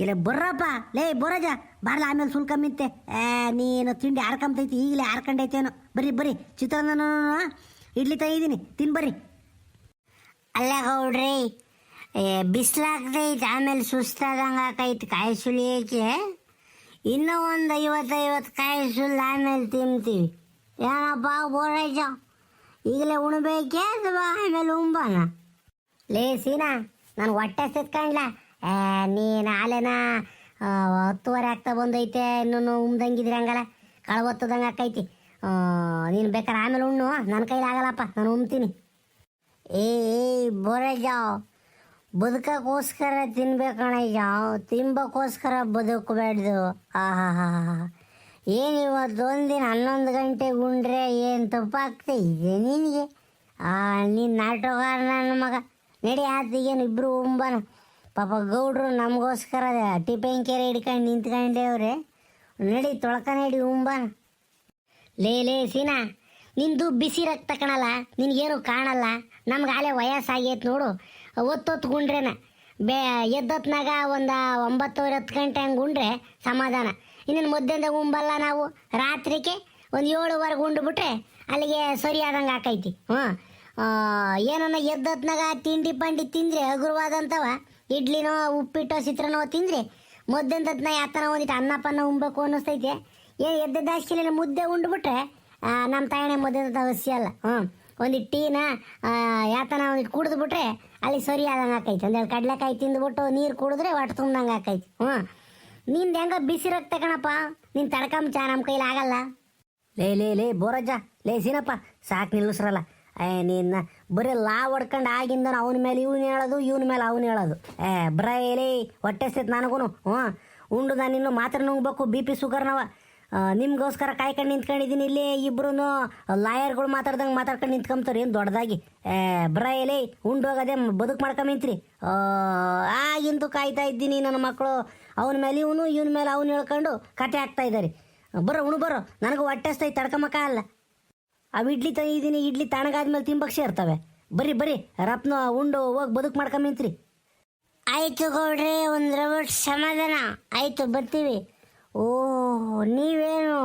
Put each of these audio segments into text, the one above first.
ಇಲ್ಲ ಬರ್ರಪ್ಪ, ಲೇ ಬರೋಜ ಬಾರ್ಲ ಆಮೇಲೆ ಸುಲ್ಕ ಏ, ನೀನು ತಿಂಡಿ ಆರ್ಕೊಂಬತೈತಿ ಈಗಲೇ ಆರ್ಕೊಂಡೈತೇನೋ ಬರ್ರಿ ಬರ್ರಿ ಚಿತ್ರಾನ್ನ ಇಡ್ಲಿ ತಂದಿದ್ದೀನಿ, ತಿನ್ ಬರ್ರಿ. ಅಲ್ಲ ಗೌಡ್ರಿ ಬಿಸಿಲಾಗ್ತೈತೆ, ಆಮೇಲೆ ಸುಸ್ತಾದಂಗೆ ಆಕೈತಿ ಕಾಯಿ ಸುಲಿಯೋಕೆ ಇನ್ನೂ ಒಂದು ಐವತ್ತೈವತ್ತು ಕಾಯಿ ಸುಲ್ದು ಆಮೇಲೆ ತಿಂತೀವಿ. ಏನಪ್ಪ ಬೋರೈಜ ಈಗಲೇ ಉಣ್ಬೇಕೆ ಅಥವಾ ಆಮೇಲೆ ಉಂಬಾನ? ಲೇ ಸೀನಾ, ನಾನು ಹೊಟ್ಟೆ ಸಿತ್ಕಂಡ್ಲ? ನೀನು ಆಲೆನ ಆ, ಹತ್ತುವರೆ ಆಗ್ತಾ ಬಂದೈತೆ ಇನ್ನೂ ಉಮ್ದಂಗಿದ್ರೆ ಹಂಗಲ್ಲ ಕಳವತ್ತದಂಗೆ ಆಕೈತಿ. ನೀನು ಬೇಕಾರೆ ಆಮೇಲೆ ಉಣ್ಣು ನನ್ನ ಕೈಲಿ ಆಗಲ್ಲಪ್ಪ ನಾನು ಉಮ್ತೀನಿ. ಏ ಏ ಬದುಕೋಸ್ಕರ ತಿನ್ಬೇಕಣಯ್ಯ ತಿನ್ಬೇಕೋಸ್ಕರ ಬದುಕಬೇಡ್ದು. ಆಹಾ ಹಾ ಏನು ಇವತ್ತು ಒಂದಿನ ಹನ್ನೊಂದು ಗಂಟೆಗೆ ಉಂಡ್ರೆ ಏನು ತಪ್ಪಾಗ್ತಾ ಇದೆ ನಿನಗೆ? ನೀನು ನಾಟೋಗಾರ ನನ್ನ ಮಗ. ನಡಿ ಆತಿಗೇನು ಇಬ್ಬರು ಉಂಬನ. ಪಾಪ ಗೌಡ್ರು ನಮಗೋಸ್ಕರ ಟಿಫನ್ ಕೆರೆ ಹಿಡ್ಕೊಂಡು ನಿಂತ್ಕೊಂಡೇವ್ರೆ ನಡಿ ತೊಳ್ಕ ಹಿಡಿ ಉಂಬ ಲೇ ಲೇ, ಸೀನಾ, ನಿಂದು ಬಿಸಿ ರಕ್ತ ಕಣಲ್ಲ, ನಿನಗೇನು ಕಾಣಲ್ಲ, ನಮ್ಗೆ ಆಲೆ ವಯಸ್ಸಾಗೈತೆ ನೋಡು. ಒತ್ತೊತ್ತು ಗುಂಡ್ರೇನ, ಬೇ, ಎದ್ದೊತ್ನಾಗ ಒಂದು ಒಂಬತ್ತುವರೆ ಹತ್ತು ಗಂಟೆ ಹಂಗೆ ಉಂಡ್ರೆ ಸಮಾಧಾನ. ಇನ್ನೇನು ಮಧ್ಯಾಹ್ನದಾಗ ಉಂಬಲ್ಲ ನಾವು? ರಾತ್ರಿಗೆ ಒಂದು ಏಳುವರೆಗೆ ಉಂಡ್ಬಿಟ್ರೆ ಅಲ್ಲಿಗೆ ಸರಿ ಆದಂಗೆ ಆಕೈತಿ ಹ್ಞೂ ಏನನ್ನ ಎದ್ದೊತ್ನಾಗ ತಿಂಡಿ ಪಂಡಿ ತಿಂದರೆ ಹಗುರವಾದಂಥವ ಇಡ್ಲಿನೋ, ಉಪ್ಪಿಟ್ಟೋ ಚಿತ್ರನೋ ತಿಂದ್ರೆ. ಮಧ್ಯಾಹ್ನದ ಯಾತನ ಒಂದಿಟ್ಟು ಅನ್ನ ಪನ್ನ ಉಣ್ಬೇಕು ಅನ್ನಿಸ್ತೈತೆ. ಏನು ಎದ್ದದಾಸ್ಕಿಲ್ಲ ಮುದ್ದೆ ಉಂಡ್ಬಿಟ್ರೆ ನಮ್ಮ ತಾಯಣೆ ಮೊದ್ದಂತ ಹಸಿ ಅಲ್ಲ. ಹ್ಞೂ. ಒಂದಿಟ್ಟು ಟೀನ ಯಾತನ ಒಂದಿಟ್ಟು ಕುಡಿದ್ಬಿಟ್ರೆ, ಅಲ್ಲಿ ಸರಿ ಆದಂಗೆ ಆಕೈತಿ. ಒಂದೆರಡು ಕಡಲೆಕಾಯಿ ತಿಂದ್ಬಿಟ್ಟು ನೀರು ಕುಡಿದ್ರೆ ಹೊಟ್ಟೆ ತುಂಬಂಗೆ ಆಕೈತಿ. ಹ್ಞೂ. ನಿಂದು ಹೆಂಗ ಬಿಸಿ ರಕ್ತ ಕಣಪ್ಪ? ನೀನು ತಡ್ಕಂಬ ಚಾ ನಮ್ಮ ಕೈಲಿ ಆಗಲ್ಲ. ಲೇ ಲೇ ಲೇ, ಬೋರಜ್ಜ. ಲೇ, ಸೀನಪ್ಪ, ಸಾಕು ನಿಲ್ಲಿಸ್ರಲ್ಲ ಏ, ನೀನು ಬರೀ ಲಾ ಹೊಡ್ಕೊಂಡು ಆಗಿಂದ ಅವನ ಮೇಲೆ ಇವನು ಹೇಳೋದು, ಇವನ ಮೇಲೆ ಅವನು ಹೇಳೋದು. ಏ, ಬ್ರ ಎಲಿ, ಹೊಟ್ಟೆ ಸೈತ್ ನನಗೂ ಹ್ಞೂ? ಉಂಡು ನಾನು ಇನ್ನು ಮಾತ್ರ ನುಂಗ್ಬೇಕು, ಬಿ ಪಿ ಸುಗರ್ನವ ನಿಮ್ಗೋಸ್ಕರ ಕಾಯ್ಕೊಂಡು ನಿಂತ್ಕೊಂಡಿದ್ದೀನಿ ಇಲ್ಲಿ ಇಬ್ರು ಲಾಯರ್ಗಳು ಮಾತಾಡ್ದಂಗೆ ಮಾತಾಡ್ಕೊಂಡು ನಿಂತ್ಕೊಂಬ್ತಾರೆ, ಏನು ದೊಡ್ಡದಾಗಿ ಏ, ಬ್ರ ಎಲೆ ಉಂಡೋಗದೆ ಬದುಕು ಮಾಡ್ಕೊಂಬಿಂತ್ರಿ ಆಗಿಂದು ಕಾಯ್ತಾ ಇದ್ದೀನಿ ನನ್ನ ಮಕ್ಕಳು ಅವನ ಮೇಲೆ ಇವನು, ಇವನ ಮೇಲೆ ಅವನು ಹೇಳ್ಕೊಂಡು ಕತೆ ಆಗ್ತಾ ಇದ್ದಾರೆ ಬರೋ, ಉಣು ಬರೋ, ನನಗೆ ಹೊಟ್ಟೆ ಹಸ್ತೈತೆ ತಡ್ಕಮಕ್ಕ ಅಲ್ಲ. ಅವು ಇಡ್ಲಿ ತಂದಿದ್ದೀನಿ ಇಡ್ಲಿ ತಣ್ಣಗಾದ್ಮೇಲೆ ತಿಂಬಕ್ಷೆ ಇರ್ತವೆ ಬರ್ರಿ ಬರ್ರಿ ರಪ್ನ ಉಂಡು ಹೋಗಿ ಬದುಕು ಮಾಡ್ಕೊಂಬಿಂತ್ರಿ ಆಯ್ತು ಗೌಡ್ರೆ, ಒಂದು ರವಟ್ ಸಮಾಧಾನ. ಆಯ್ತು, ಬರ್ತೀವಿ. ಓ, ನೀವೇನು?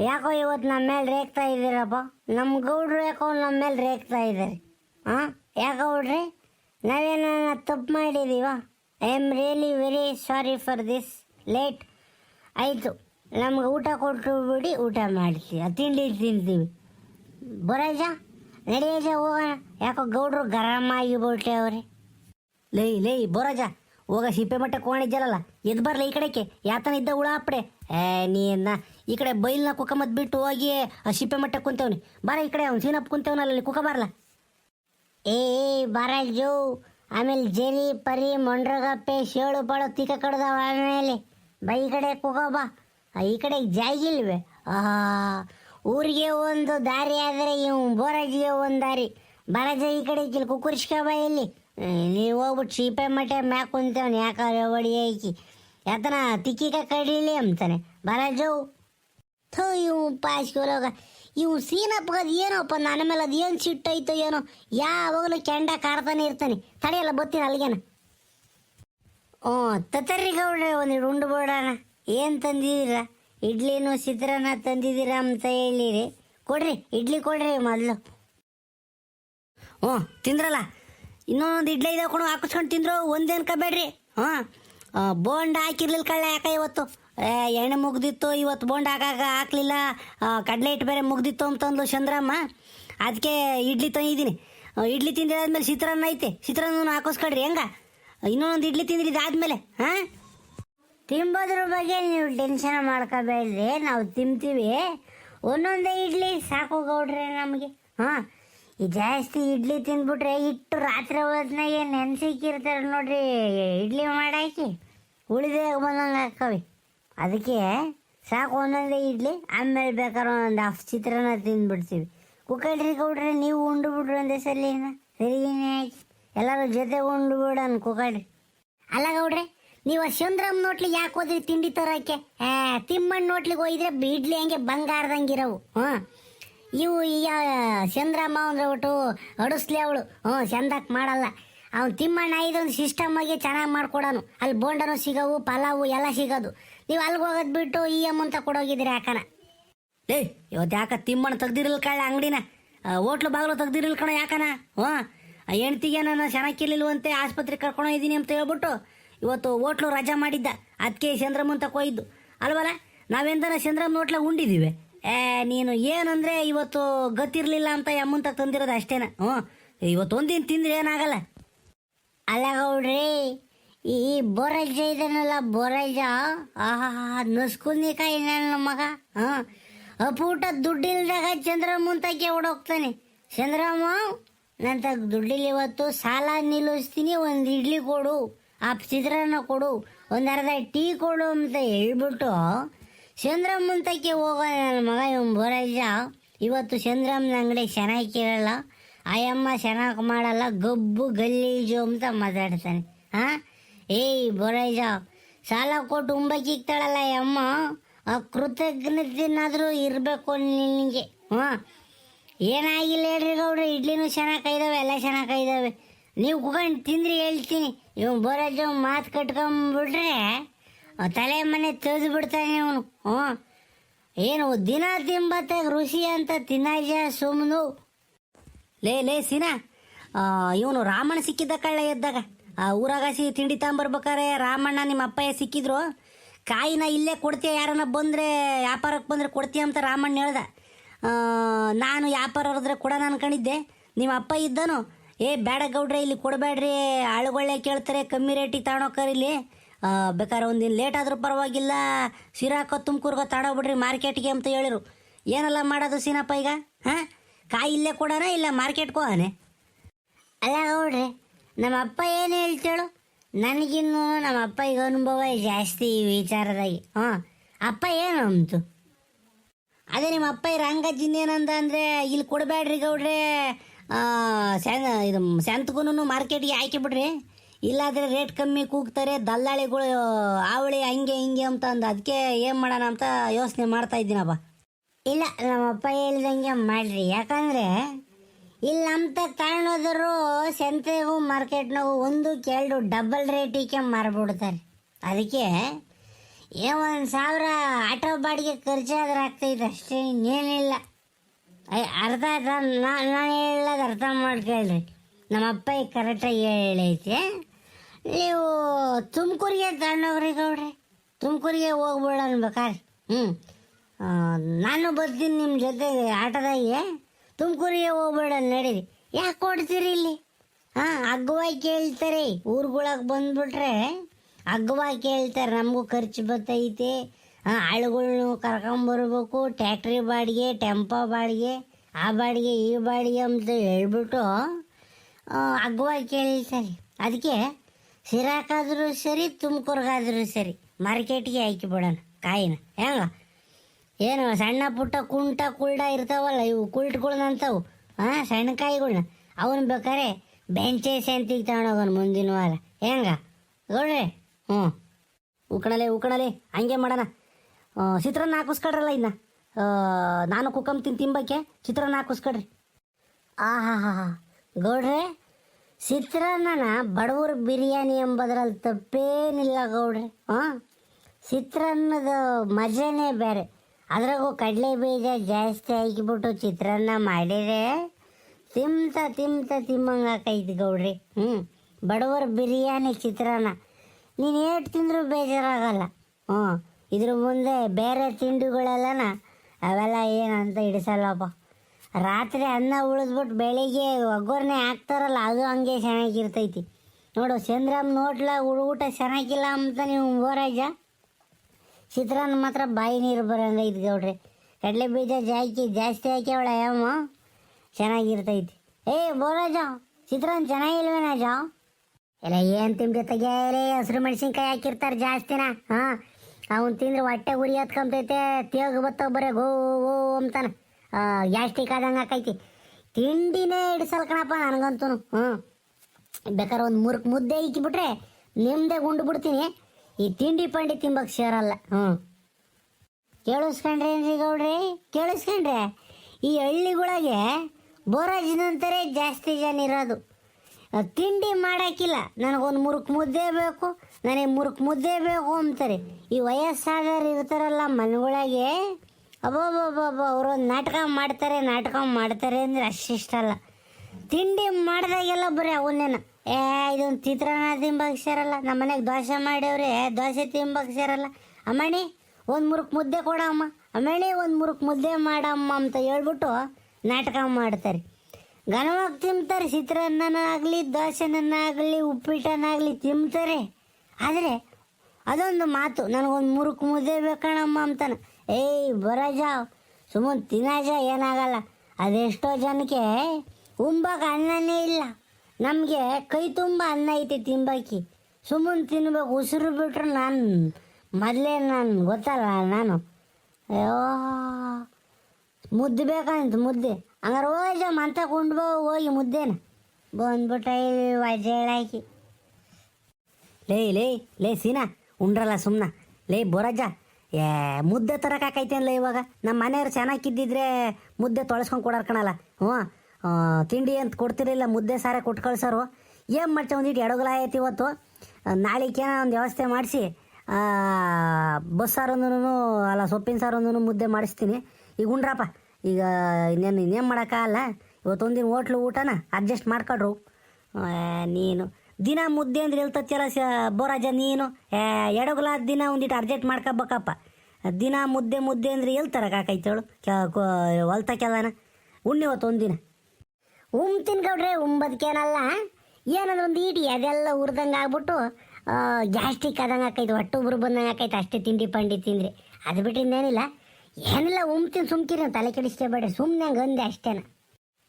ಯಾಕೋ ಇವತ್ತು ನಮ್ಮ ಮೇಲೆ ರೇಗ್ತಾ ಇದ್ದೀರಪ್ಪ? ನಮ್ಮ ಗೌಡ್ರು ಯಾಕೋ ನಮ್ಮ ಮೇಲೆ ರೇಗ್ತಾ ಇದ್ದಾರೆ? ಹಾಂ ಯಾಕೆ ಗೌಡ್ರಿ? ನಾವೇನ ತಪ್ಪು ಮಾಡಿದೀವ? I am really very sorry for this. Late. ಆಯಿತು, ನಮ್ಗೆ ಊಟ ಕೊಟ್ಟು ಬಿಡಿ, ಊಟ ಮಾಡ್ತೀವಿ. ತಿಂಡಿ ತಿಂತೀವಿ. ಬರೋಜ ನಡೆಯಜ ಹೋಗೋಣ. ಯಾಕೋ ಗೌಡ್ರು ಗರಮ್ಮ ಆಗಿಬಿಟ್ಟೆ ಅವ್ರೆ. ಲೈ ಬರೋಜ ಬೋರಾಜ ಹೋಗ ಸಿಪ್ಪೆ ಮಟ್ಟ ಕೋಣಿದ್ದಲ್ಲ ಎದ್ ಬರ್ಲ ಈ ಕಡೆಗೆ. ಯಾತನ ಇದ್ದ ಹುಳ ಅಪ್ಪಡೆ ಏ ನೀನ ಈ ಕಡೆ ಬೈಲ್ನ ಕುಕಮತ್ ಬಿಟ್ಟು ಹೋಗಿ ಆ ಸಿಪ್ಪೆ ಮಟ್ಟ ಕುಂತೇವ್ನಿ. ಬಾರ ಈ ಕಡೆ ಅವ್ನು ಸೀನಪ್ಪ ಕುಂತವ್ನಲ್ಲ ಅಲ್ಲಿ ಕುಕ್ಕ ಬರಲ್ಲ ಏ ಬಾರಾಜು ಆಮೇಲೆ ಜರಿ ಪರಿ ಮೊಂಡ್ರಗಪ್ಪೆ ಶೇಳು ಪಾಳು ತೀಕ ಕಡ್ದವ ಆಮೇಲೆ. ಬೈ ಈ ಕಡೆ ಕುಕ ಬಾ. ಆ, ಈ ಕಡೆ ಜಾಗಿಲ್ವೇ ಆಹಾ. ಊರಿಗೆ ಒಂದು ದಾರಿ ಆದರೆ ಇವು ಬೋರಾಜಿಗೆ ಒಂದು ದಾರಿ. ಬರಾಜ ಈ ಕಡೆ ಇಕ್ಕಿಲ್ಲ ಕುಕ್ಕುರ್ಸ್ಕೊ ಬಾ ಇಲ್ಲಿ. ನೀವು ಹೋಗ್ಬಿಟ್ಟು ಚೀಪೆ ಮಟ್ಟೆ ಮ್ಯಾಕ್ ಕುಂತೇವನ್ ಯಾಕೆ ಹೊಡಿ ಐಕಿ ಯಾತನ, ತಿಕ್ಕಿಕ ಕಡೀಲಿ ಅಂತಾನೆ. ಬರಾಜವು ಥೋ ಇವು ಪಾಸ್ಕೋಲೋಗ ಇವು ಸೀನಪ್ಪಗದು ಏನೋಪ್ಪ ನನ್ನ ಮೇಲೆ ಅದು ಏನು ಸಿಟ್ಟೈತೋ ಏನೋ. ಯಾವಾಗಲೂ ಕೆಂಡ ಕಾಡ್ತಾನೆ ಇರ್ತಾನೆ. ತಡೆಯಲ್ಲ, ಬತ್ತೀನಿ ಅಲ್ಲಿಗೇನ. ಹ್ಞೂ ತತ್ತರಿ ಗೌಡ್ರೆ, ಒಂದು ಉಂಡು ಬಿಡೋಣ ಏನು ತಂದಿದ್ದೀರಾ ಇಡ್ಲಿನೂ ಚಿತ್ರಾನ್ನ ತಂದಿದ್ದೀರಾ ಅಂತ ಹೇಳಿರಿ. ಕೊಡ್ರಿ, ಇಡ್ಲಿ ಕೊಡ್ರಿ ಮೊದಲು. ಹ್ಞೂ ತಿಂದ್ರಲ್ಲ? ಇನ್ನೊಂದು ಇಡ್ಲಿ ಇದೆ ಕೊಡು ಹಾಕಿಸ್ಕೊಂಡು ತಿಂದ್ರು, ಒಂದೇನು ಕಬೇಡ್ರಿ? ಹಾಂ? ಬೋಂಡ ಹಾಕಿರ್ಲಿಲ್ಲ ಕಳ್ಳ ಯಾಕೆ ಇವತ್ತು? ಎಣ್ಣೆ ಮುಗ್ದಿತ್ತು, ಇವತ್ತು ಬೋಂಡ ಹಾಕಾಗ ಹಾಕ್ಲಿಲ್ಲ. ಕಡಲೆ ಹಿಟ್ಟು ಬೇರೆ ಮುಗ್ದಿತ್ತು ಅಂತಂದ್ಲು ಚಂದ್ರಮ್ಮ. ಅದಕ್ಕೆ ಇಡ್ಲಿ ತಂದಿದ್ದೀನಿ. ಇಡ್ಲಿ ತಿಂದಿದ್ದಾದ್ಮೇಲೆ ಚಿತ್ರಾನ್ನ ಐತೆ. ಚಿತ್ರಾನ್ನ ಹಾಕಿಸ್ಕೊಳ್ರಿ, ಹೆಂಗ? ಇನ್ನೊಂದು ಇಡ್ಲಿ ತಿಂದ್ರಿ ಇದಾದ್ಮೇಲೆ ಹಾಂ? ತಿಂಬೋದ್ರ ಬಗ್ಗೆ ನೀವು ಟೆನ್ಷನ್ ಮಾಡ್ಕೋಬೇಡ್ರಿ. ನಾವು ತಿಂತೀವಿ. ಒಂದೊಂದೇ ಇಡ್ಲಿ ಸಾಕು ಗೌಡ್ರೆ ನಮಗೆ. ಹಾಂ, ಈ ಜಾಸ್ತಿ ಇಡ್ಲಿ ತಿಂದ್ಬಿಟ್ರೆ ಇಟ್ಟು ರಾತ್ರಿ ಹೊತ್ನಾಗೆ ನೆನ್ಸಿಕ್ಕಿರ್ತಾರೆ ನೋಡ್ರಿ. ಇಡ್ಲಿ ಮಾಡಾಕಿ ಉಳಿದೇ ಬಂದಂಗೆ ಹಾಕವಿ ಅದಕ್ಕೆ ಸಾಕು ಒಂದೊಂದೇ ಇಡ್ಲಿ, ಆಮೇಲೆ ಬೇಕಾದ್ರೆ ಒಂದು ಹಾಫ್ ಚಿತ್ರಾನ್ನ ತಿಂದ್ಬಿಡ್ತೀವಿ. ಕುಕ್ಕಡ್ರಿ ಗೌಡ್ರೆ, ನೀವು ಉಂಡು ಬಿಡ್ರಿ ಒಂದೇ ಸಲಿನ. ಸರಿನೇ ಆಯ್ತು ಎಲ್ಲರೂ ಜೊತೆ ಉಂಡು ಬಿಡೋಣ ಕುಕ್ಕಡ್ರಿ ಅಲ್ಲ ಗೌಡ್ರೆ ನೀವು ಚಂದ್ರಮ್ ನೋಟ್ಲಿಗೆ ಯಾಕೆ ಹೋದ್ರಿ ತಿಂಡಿ ತರಕ್ಕೆ ಆ ತಿಮ್ಮಣ್ಣ ನೋಟ್ಲಿಗೆ ಹೋಗಿದ್ರೆ ಬಿಡ್ಲಿ ಹಂಗೆ ಬಂಗಾರದಂಗಿರವು. ಹ್ಞೂ. ಇವು ಈಗ ಚಂದ್ರಮ್ಮ ಅಂದ್ರೆ ಒಟ್ಟು ಅಡಿಸ್ಲಿ ಅವಳು. ಹ್ಞೂ ಚಂದಕ್ಕೆ ಮಾಡಲ್ಲ. ಅವ್ನು ತಿಮ್ಮಣ್ಣ ಇದೊಂದು ಸಿಸ್ಟಮ್ ಆಗಿ ಚೆನ್ನಾಗಿ ಮಾಡ್ಕೊಡೋನು. ಅಲ್ಲಿ ಬೋಂಡನು ಸಿಗವು, ಪಲಾವು ಎಲ್ಲ ಸಿಗೋದು. ನೀವು ಅಲ್ಲಿಗೆ ಹೋಗೋದು ಬಿಟ್ಟು ಈ ಅಂತ ಕೊಡೋಗಿದ್ದೀರಿ ಯಾಕನ? ಏಯ್ ಇವತ್ತು ಯಾಕೆ ತಿಮ್ಮಣ್ಣ ತೆಗ್ದಿರಲ್ ಕಳ್ಳ ಅಂಗಡಿನ? ಹೋಟ್ಲು ಬಾಗಿಲು ತೆಗ್ದಿರಲ್ ಕಣ ಯಾಕನ? ಹ್ಞೂ. ಹೆಣ್ತಿಗೆ ನಾನು ಚೆನ್ನಾಗಿರ್ಲಿಲ್ವಂತೆ ಆಸ್ಪತ್ರೆ ಕರ್ಕೊಂಡು ಇದ್ದೀನಿ ಅಂತ ಹೇಳ್ಬಿಟ್ಟು ಇವತ್ತು ಹೋಟ್ಲು ರಜಾ ಮಾಡಿದ್ದ. ಅದಕ್ಕೆ ಚಂದ್ರಮ್ಮನ್ ತಕೊಯ್ದು ಅಲ್ವಲ್ಲ? ನಾವೆಂದನ ಚಂದ್ರಮ್ಮನ ಹೋಟ್ಲ ಉಂಡಿದ್ದೀವಿ ಏ, ನೀನು ಏನಂದ್ರೆ ಇವತ್ತು ಗೊತ್ತಿರ್ಲಿಲ್ಲ ಅಂತ ಅಮ್ಮನ್ ತಂದಿರೋದು ಅಷ್ಟೇನ? ಹ್ಞೂ. ಇವತ್ತು ಒಂದಿನ ತಿಂದ್ರೆ ಏನಾಗಲ್ಲ. ಅಲ್ಲ ಗೌಡ್ರಿ, ಈ ಬೋರಜ್ಜ ಇದನ್ನಲ್ಲ ಬೋರಜ್ಜ. ಆಹಾ ನುಸ್ಕುನಿಕಾಯಿ ನನ್ನ ಮಗ. ಹಾ ಅಪೂಟ ದುಡ್ಡಿಲ್ದಾಗ ಚಂದ್ರಮ್ಮನ್ ತಕ್ಕೆ ಓಡೋಗ್ತಾನೆ ಚಂದ್ರಮ್ಮ ನನ್ನ ತಗ ದುಡ್ಡಿಲ್ಲ ಇವತ್ತು ಸಾಲ ನಿಲ್ಲಿಸ್ತೀನಿ, ಒಂದು ಇಡ್ಲಿ ಕೊಡು. ಆ ಚಿತ್ರಾನ್ನ ಕೊಡು ಒಂದು ಟೀ ಕೊಡು ಅಂತ ಹೇಳ್ಬಿಟ್ಟು ಚಂದ್ರಮ್ ಮುಂತಕ್ಕೆ ಹೋಗೋ ನನ್ನ ಮಗ ಇವನು ಬೋರಜ್ಜ. ಇವತ್ತು ಚಂದ್ರಮ್ಮನ ಅಂಗಡಿ ಚೆನ್ನಾಗಿ ಕೇಳಲ್ಲ, ಆಯಮ್ಮ ಚೆನ್ನಾಗಿ ಮಾಡಲ್ಲ, ಗಬ್ಬು ಗಲೀಜು ಅಂತ ಮಾತಾಡ್ತಾನೆ. ಹಾಂ ಏಯ್ ಬೊರೈಜ ಸಾಲ ಕೊಟ್ಟು ಉಂಬಕ್ಕಿಕ್ತಾಳಲ್ಲ ಅಮ್ಮ? ಆ ಕೃತಜ್ಞತೆನಾದರೂ ಇರಬೇಕು ನಿನಗೆ. ಹಾಂ? ಏನಾಗಿಲ್ಲ ಹೇಳ್ರಿ ಗೌಡ್ರಿ, ಇಡ್ಲಿನೂ ಚೆನ್ನಾಗಿ ಕೈದಾವೆ ಎಲ್ಲ ಚೆನ್ನಾಗಿ ಕೈದಾವೆ ನೀವು ಕುಗಂಡು ತಿಂದ್ರಿ ಹೇಳ್ತೀನಿ. ಇವ್ ಬರೋದು ಮಾತು ಕಟ್ಕೊಂಬಿಟ್ರೆ ತಲೆ ಮನೆ ತೆಗೆದು ಬಿಡ್ತಾನೆ ಇವನು ಹ್ಞೂ. ಏನು ದಿನ ತಿಂಬತ್ತಾಗ ಋಷಿ ಅಂತ ತಿನ್ನಾಜ ಸುಮ್ಮನು ಲೇ ಲೇ, ಸೀನಾ. ಇವನು ರಾಮಣ್ಣ ಸಿಕ್ಕಿದ್ದ ಕಳ್ಳ ಎದ್ದಾಗ. ಆ ಊರಾಗ ಸಿ ತಿಂಡಿ ತಗೊಂಬರ್ಬೇಕಾರೆ ರಾಮಣ್ಣ ನಿಮ್ಮ ಅಪ್ಪಯ್ಯ ಸಿಕ್ಕಿದ್ರು. ಕಾಯಿನ ಇಲ್ಲೇ ಕೊಡ್ತೀಯ ಯಾರನ್ನ ಬಂದರೆ ವ್ಯಾಪಾರಕ್ಕೆ ಬಂದರೆ ಕೊಡ್ತೀಯ ಅಂತ ರಾಮಣ್ಣ ಹೇಳ್ದ. ನಾನು ವ್ಯಾಪಾರ ಹೊರದ್ರೆ ಕೊಡೋಣ ಅನ್ಕೊಂಡಿದ್ದೆ. ನಿಮ್ಮ ಅಪ್ಪ ಇದ್ದನು. ಏ, ಬೇಡ ಗೌಡ್ರೆ, ಇಲ್ಲಿ ಕೊಡಬೇಡ್ರಿ. ಆಳುಗಳೇ ಕೇಳ್ತಾರೆ, ಕಮ್ಮಿ ರೇಟಿಗೆ ತಗೊಂಡೋಗ್ತಾರೆ ಇಲ್ಲಿ. ಬೇಕಾದ್ರೆ ಒಂದಿನ ಲೇಟ್ ಆದರೂ ಪರವಾಗಿಲ್ಲ. ಸಿರಾಕ ತುಮಕೂರ್ಗ ತಗೊಂಡೋಗ್ಬಿಡ್ರಿ ಮಾರ್ಕೆಟ್ಗೆ ಅಂತ ಹೇಳಿರು. ಏನೆಲ್ಲ ಮಾಡೋದು ಸೀನಪ್ಪ ಈಗ? ಹಾಂ? ಕಾಯಿ ಇಲ್ಲೇ ಕೊಡೋಣ, ಇಲ್ಲ ಮಾರ್ಕೆಟ್ಗೆ ಹೋಗಾನೆ ಅಲ್ಲ ಗೌಡ್ರೆ, ನಮ್ಮ ಅಪ್ಪ ಏನು ಹೇಳ್ತೇಳು? ನನಗಿನ್ನು ನಮ್ಮ ಈಗ ಅನುಭವ ಜಾಸ್ತಿ ಈ ವಿಚಾರದಾಗಿ. ಹಾಂ? ಅಪ್ಪ ಏನು ಅಂತು? ಅದೇ ನಿಮ್ಮ ಅಪ್ಪ ರಂಗಜ್ಜಿನ ಏನಂದ ಅಂದರೆ, ಇಲ್ಲಿ ಕೊಡಬೇಡ್ರಿ ಗೌಡ್ರೆ. ಇದು ಸ್ಯಾಂತ್ಗೂ ಮಾರ್ಕೆಟ್ಗೆ ಹಾಕಿ ಬಿಡ್ರಿ. ಇಲ್ಲಾದ್ರೆ ರೇಟ್ ಕಮ್ಮಿ ಕೂಗ್ತಾರೆ, ದಲ್ಲಾಳಿಗಳು ಆವಳಿ ಹಂಗೆ ಹಿಂಗೆ ಅಂತ ಅಂದ ಅದಕ್ಕೆ ಏನು ಮಾಡೋಣ ಅಂತ ಯೋಚನೆ ಮಾಡ್ತಾ ಇದ್ದೀನಪ್ಪ ಇಲ್ಲ ನಮ್ಮಪ್ಪ ಹೇಳ್ದಂಗೆ ಮಾಡ್ರಿ. ಯಾಕಂದ್ರೆ ಇಲ್ಲಿ ನಮ್ಮ ತಗೊಂಡೋದ್ರು ಸಂತೆಗೂ ಮಾರ್ಕೆಟ್ನಾಗೂ ಒಂದು ಕೆರಡು ಡಬಲ್ ರೇಟಿಗೆ ಮಾರ್ಬಿಡ್ತಾರೆ. ಅದಕ್ಕೆ ಏ ಒಂದು ಸಾವಿರ ಆಟೋ ಬಾಡಿಗೆ ಖರ್ಚಾದ್ರೆ ಆಗ್ತೈತೆ ಅಷ್ಟೇ ಇನ್ನೇನಿಲ್ಲ. ಅಯ್ಯ ಅರ್ಧ ಆಯ್ತಾ ನಾನು ಹೇಳೋದು ಅರ್ಥ ಮಾಡ್ಕೊಳ್ರಿ. ನಮ್ಮ ಅಪ್ಪ ಈಗ ಕರೆಕ್ಟಾಗಿ ಹೇಳೈತೆ. ನೀವು ತುಮಕೂರಿಗೆ ತಗೊಂಡೋಗ್ರಿ ಗೌಡ್ರಿ. ತುಮಕೂರಿಗೆ ಹೋಗ್ಬೇಡ ಅನ್ಬೇಕಾರೆ ಹ್ಞೂ ನಾನು ಬರ್ತೀನಿ ನಿಮ್ಮ ಜೊತೆ ಆಟೋದಾಗೆ. ತುಮಕೂರಿಗೆ ಹೋಗ್ಬೇಡ ನಡೀರಿ ಯಾಕೆ ಕೊಡ್ತೀರಿ ಇಲ್ಲಿ? ಹಾಂ ಅಗ್ಗವಾಗಿ ಕೇಳ್ತಾರೆ. ಊರ್ಗಳಾಗ ಬಂದ್ಬಿಟ್ರೆ ಅಗ್ಗವಾಗಿ ಕೇಳ್ತಾರೆ. ನಮಗೂ ಖರ್ಚು ಬರ್ತೈತೆ. ಆಳುಗಳ್ನು ಕರ್ಕೊಂಬರ್ಬೇಕು ಟ್ಯಾಕ್ಟ್ರಿ ಬಾಡಿಗೆ ಟೆಂಪೋ ಬಾಡಿಗೆ, ಆ ಬಾಡಿಗೆ, ಈ ಬಾಡಿಗೆ ಅಂತ ಹೇಳ್ಬಿಟ್ಟು ಅಗ್ವಾಗಿ ಕೇಳ್ತಾರೆ ಅದಕ್ಕೆ ಸಿರಾಕಾದ್ರೂ ಸರಿ, ತುಮಕೂರ್ಗಾದ್ರೂ ಸರಿ. ಮಾರ್ಕೆಟ್ಗೆ ಹಾಕಿ ಬಿಡೋಣ, ಕಾಯಿನ. ಹೆಂಗ? ಏನು, ಸಣ್ಣ ಪುಟ್ಟ ಕುಂಟ ಕುಲ್ಡ ಇರ್ತಾವಲ್ಲ, ಇವು ಕುಲ್ಟ್ಗಳನ್ನಂತವು ಹಾಂ ಸಣ್ಣ ಕಾಯಿಗಳ್ನ. ಅವನು ಬೇಕಾರೆ ಬೆಂಚೆ ಸೆಂತಿಗೆ ತಗೊಂಡೋಗೋನು ಮುಂದಿನ ವಾರ. ಹೆಂಗ? ಗೌಡ್ರೆ ಹ್ಞೂ ಉಕಣಲೆ ಉಕಣಲೆ ಹಂಗೆ ಮಾಡೋಣ. ಚಿತ್ರಾನ್ನ ಹಾಕಿಸ್ಕೊಡ್ರಲ್ಲ ಇನ್ನ? ನಾನು ಕುಕ್ಕಮ್ ತಿನ್ ತಿಂಬಕ್ಕೆ ಚಿತ್ರಾನ್ನ ಹಾಕಿಸ್ಕೊಡ್ರಿ. ಆಹಾ ಹಾ ಹಾ ಗೌಡ್ರೆ, ಚಿತ್ರಾನ್ನನ ಬಡವರ ಬಿರಿಯಾನಿ ಎಂಬುದ್ರಲ್ಲಿ ತಪ್ಪೇನಿಲ್ಲ ಗೌಡ್ರಿ ಹಾಂ ಚಿತ್ರಾನ್ನದ ಮಜಾನೇ ಬೇರೆ. ಅದ್ರಾಗೂ ಕಡಲೆ ಬೀಜ ಜಾಸ್ತಿ ಹಾಕಿಬಿಟ್ಟು ಚಿತ್ರಾನ್ನ ಮಾಡಿದ್ರೆ ತಿಂತ ತಿಂತ ತಿಮ್ಮಂಗೆ ಆಕೈತಿ ಗೌಡ್ರಿ ಹ್ಞೂ ಬಡವರ ಬಿರಿಯಾನಿ ಚಿತ್ರಾನ್ನ. ನೀನು ಏಟು ತಿಂದರೂ ಬೇಜಾರಾಗಲ್ಲ ಹ್ಞೂ ಇದ್ರ ಮುಂದೆ ಬೇರೆ ತಿಂಡಿಗಳೆಲ್ಲನ ಅವೆಲ್ಲ ಏನಂತ ಹಿಡಿಸಲ್ಲಪ್ಪ. ರಾತ್ರಿ ಅನ್ನ ಉಳಿದ್ಬಿಟ್ಟು ಬೆಳಿಗ್ಗೆ ಒಗ್ಗರಣೆ ಹಾಕ್ತಾರಲ್ಲ, ಅದು ಹಂಗೆ ಚೆನ್ನಾಗಿರ್ತೈತಿ. ನೋಡು, ಚಂದ್ರಮ್ಮ ನೋಟ್ಲ ಊಟ ಚೆನ್ನಾಗಿಲ್ಲ ಅಂತ ನೀವು ಬೋರಾಜ ಚಿತ್ರಾನ್ನ ಮಾತ್ರ ಬಾಯಿ ನೀರು ಬರಂಗೈತಿ ಗೌಡ್ರಿ. ಕಡಲೆ ಬೀಜ ಜಾಕಿ, ಜಾಸ್ತಿ ಹಾಕಿ ಅವಳ ಯಮ್ಮ ಚೆನ್ನಾಗಿರ್ತೈತಿ. ಏಯ್ ಬೋರಾಜ, ಚಿತ್ರಾನ್ನ ಚೆನ್ನಾಗಿಲ್ವೇನಾಜ ಎಲ್ಲ ಏನು ತಿಂಡಿ ತೆಗಿಯಲೇ ಹಸಿರು ಮೆಣಸಿನ್ಕಾಯಿ ಹಾಕಿರ್ತಾರೆ ಜಾಸ್ತಿನ. ಹಾಂ ಅವ್ನು ತಿಂದ್ರೆ ಹೊಟ್ಟೆ ಉರಿ ಹತ್ಕೊಂತೈತೆ ತೇಗ ಬತ್ತಾವ ಬರೇ ಗೋ ಓ ಅಂತಾನೆ. ಗ್ಯಾಸ್ಟಿಕ್ ಆದಂಗೆ ಆಕೈತಿ. ತಿಂಡಿನೇ ಹಿಡಿಸಲ್ ಕಣಪ್ಪ ನನಗಂತೂ ಹ್ಞೂ. ಬೇಕಾದ್ರೆ ಒಂದು ಮುರ್ಕ್ ಮುದ್ದೆ ಇಕ್ಕಿಬಿಟ್ರೆ ನಿಮ್ಮದೇ ಗುಂಡು ಬಿಡ್ತೀನಿ. ಈ ತಿಂಡಿ ಪಂಡಿ ತಿಂಬಕ್ಕೆ ಸೇರಲ್ಲ ಹ್ಞೂ. ಕೇಳಿಸ್ಕೊಂಡ್ರೇನ್ರಿ ಗೌಡ್ರಿ? ಕೇಳಿಸ್ಕೊಂಡ್ರೆ? ಈ ಹಳ್ಳಿಗಳಿಗೆ ಬೋರಾಜಿನಂತಾರೆ ಜಾಸ್ತಿ ಜನ ಇರೋದು. ತಿಂಡಿ ಮಾಡೋಕ್ಕಿಲ್ಲ. ನನಗೊಂದು ಮುರುಕ್ ಮುದ್ದೆ ಬೇಕು ನನಗೆ ಮುರುಕ್ ಮುದ್ದೆ ಬೇಕು ಅಂತಾರೆ. ಈ ವಯಸ್ಸಾದವ್ರು ಇರ್ತಾರಲ್ಲ ಮನೆಗಳಾಗೆ ಅವರು ನಾಟಕ ಮಾಡ್ತಾರೆ ನಾಟಕ ಮಾಡ್ತಾರೆ ಅಂದರೆ ಅಷ್ಟಿಷ್ಟಲ್ಲ ತಿಂಡಿ ಮಾಡಿದಾಗೆಲ್ಲ ಬರೀ ಅವನ್ನೇನು ಏ, ಇದೊಂದು ಚಿತ್ರಾನ್ನ ತಿಂಬಕ್ಕೆ ಸೇರಲ್ಲ ನಮ್ಮ ಮನೆಗೆ ದೋಸೆ ಮಾಡ್ಯವ್ರೆ ದೋಸೆ ತಿಂಬಕ್ಕೆ ಸೇರಲ್ಲ ಅಮ್ಮಣಿ, ಒಂದು ಮುರುಕ್ ಮುದ್ದೆ ಕೊಡಮ್ಮ, ಅಮ್ಮಣಿ, ಒಂದು ಮುರುಕ್ ಮುದ್ದೆ ಮಾಡಮ್ಮ ಅಂತ ಹೇಳ್ಬಿಟ್ಟು ನಾಟಕ ಮಾಡ್ತಾರೆ. ಘನವಾಗಿ ತಿಂತಾರೆ ಚಿತ್ರಾನ್ನನಾಗಲಿ ದೋಸೆನನ್ನಾಗಲಿ ಉಪ್ಪಿಟ್ಟನಾಗಲಿ ತಿಂತಾರೆ. ಆದರೆ ಅದೊಂದು ಮಾತು, ನನಗೊಂದು ಮುರುಕು ಮುದ್ದೆ ಬೇಕಣಮ್ಮ ಅಂತಾನೆ. ಏಯ್, ಬರಜ ಸುಮ್ಮನೆ ತಿನ್ನಜ ಏನಾಗಲ್ಲ. ಅದೆಷ್ಟೋ ಜನಕ್ಕೆ ಉಂಬಕ್ಕೆ ಅನ್ನನೇ ಇಲ್ಲ. ನಮಗೆ ಕೈ ತುಂಬ ಅನ್ನ ಐತಿ ತಿಂಬಾಕಿ. ಸುಮ್ಮನೆ ತಿನ್ಬೇಕು, ಉಸಿರು ಬಿಟ್ರೆ ನಾನು ಮೊದಲೇ ನಾನು ಗೊತ್ತಲ್ಲ ನಾನು? ಅಯ್ಯೋ, ಮುದ್ದೆ ಬೇಕಂತ ಮುದ್ದೆ. ಹಂಗಾರೆ ಹೋಗಿ ಮಂತ ಕೊಂಡು ಬೋ ಹೋಗಿ ಮುದ್ದೆನ. ಬಂದ್ಬಿಟ್ಟ ಇಲ್ಲಿ ಲೇ ಲೇ ಲೇ ಸೀನಾ, ಉಂಡ್ರಲ್ಲ ಸುಮ್ಮನ ಲೇ ಬೋರಜ್ಜ ಏ, ಮುದ್ದೆ ತರಕಾಕೈತೇನಲ್ಲ ಇವಾಗ? ನಮ್ಮ ಮನೆಯವ್ರು ಚೆನ್ನಾಗಿದ್ದಿದ್ರೆ ಮುದ್ದೆ ತೊಳಸ್ಕೊಂಡು ಕೊಡಾರ್ಕಣಲ್ಲ ಹ್ಞೂ ತಿಂಡಿ ಅಂತ ಕೊಡ್ತಿರಲಿಲ್ಲ, ಮುದ್ದೆ ಸಾರೇ ಕೊಟ್ಟು ಕಳ್ಸೋರು. ಏನು ಮಾಡ್ತೆ ಒಂದಿಟ್ಟು ಎಡಗಲ ಆಯ್ತು ಇವತ್ತು? ನಾಳಿಕೇನ ಒಂದು ವ್ಯವಸ್ಥೆ ಮಾಡಿಸಿ. ಬಸ್ಸಾರೊಂದೂ ಅಲ್ಲ ಸೊಪ್ಪಿನ ಸಾರೊಂದೂ ಮುದ್ದೆ ಮಾಡಿಸ್ತೀನಿ. ಈಗ ಉಂಡ್ರಪ್ಪ, ಈಗ ಇನ್ನೇನು ಇನ್ನೇನು ಮಾಡೋಕ್ಕಾಗಲ್ಲ? ಇವತ್ತೊಂದಿನ ಹೋಟ್ಲು ಊಟನ ಅಡ್ಜಸ್ಟ್ ಮಾಡ್ಕೊಡ್ರು. ನೀನು. ದಿನ ಮುದ್ದೆ ಅಂದ್ರೆ ಹೇಳ್ತತ್ತಿಯಲ್ಲ ಸ ಬೋರಾಜ, ನೀನು ಎಡಗಲ ದಿನ ಒಂದಿಟ್ಟು ಅರ್ಜೆಂಟ್ ಮಾಡ್ಕೊಬೇಕಪ್ಪ. ದಿನ ಮುದ್ದೆ ಮುದ್ದೆ ಅಂದ್ರೆ ಹೇಳ್ತಾರ ಕಾಕೈತಳು ಹೊಲ್ತ ಕೆಲನ ಉಣ್ಣಿ ಹೊತ್ತು ಒಂದಿನ ಉಮ್ ತಿನ್ಕೊಡ್ರೆ ಉಂಬದ್ಕೇನಲ್ಲ, ಏನಂದ್ರೆ ಒಂದು ಈಟಿ, ಅದೆಲ್ಲ ಉರ್ದಂಗ ಆಗ್ಬಿಟ್ಟು ಗ್ಯಾಸ್ಟಿಕ್ ಆದಂಗೆ ಆಕೈತೆ, ಹೊಟ್ಟು ಉಬ್ರು ಬಂದಂಗೆ ಆಕೈತೆ, ಅಷ್ಟೇ ತಿಂಡಿ ಪಂಡಿ ತಿಂದ್ರಿ. ಅದು ಬಿಟ್ಟಿಂದೇನಿಲ್ಲ ಏನಿಲ್ಲ. ಉಮ್ ತಿನ್ ಸುಮ್ಕಿರಿ ತಲೆ ಕೆಡಿಸ್ಕೋಬೇಡ್ರಿ ಸುಮ್ಮನೆ ಹಂಗೆ ಅಂದೆ ಅಷ್ಟೇನ.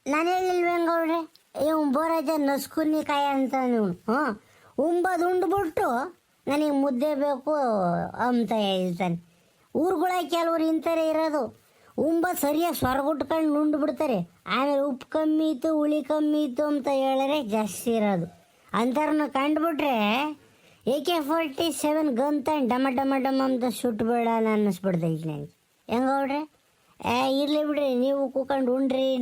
ನಾನು ಹೇಳಿಲ್ವ ಹೆಂಗವ್ರೆ ಇವ್ ಬೋರಾಜ ನಸ್ಕುನಿ ಕಾಯ ಅಂತ ನೀವು ಹ್ಞೂ ಉಂಬದು ಉಂಡ್ಬಿಟ್ಟು ನನಗೆ ಮುದ್ದೆ ಬೇಕು ಅಂತ ಹೇಳ್ತಾನೆ. ಊರುಗಳ ಕೆಲವ್ರು ಇಂಥರೇ ಇರೋದು. ಉಂಬ ಸರಿಯಾಗಿ ಸ್ವರ್ಗುಟ್ಕೊಂಡು ಉಂಡ್ಬಿಡ್ತಾರೆ. ಆಮೇಲೆ ಉಪ್ಪು ಕಮ್ಮಿ ಇತ್ತು, ಹುಳಿ ಕಮ್ಮಿ ಇತ್ತು ಅಂತ ಹೇಳಿದ್ರೆ ಜಾಸ್ತಿ ಇರೋದು. ಅಂಥವ್ರನ್ನ ಕಂಡುಬಿಟ್ರೆ A K forty seven gun ತಗೊಂಡು ಡಮ ಡಮ ಡಮ ಅಂತ ಸುಟ್ಬೇಡ ಅನ್ನಿಸ್ಬಿಡ್ತೈತಿ ನನಗೆ ಹೆಂಗವ್ರೆ? ಏ, ಇರಲಿ ಬಿಡ್ರಿ, ನೀವು ಕೂಕೊಂಡು ಉಂಡ್ರಿ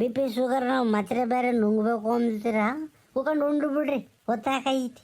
ಬಿ ಪಿ ಶುಗರ್ ನಾವು ಮಾತ್ರೆ ಬೇರೆ ನುಂಗ್ಬೇಕು ಅಂತೀರಾ? ಕೂಕೊಂಡು ಉಂಡು ಬಿಡ್ರಿ ಗೊತ್ತಾಕೈತಿ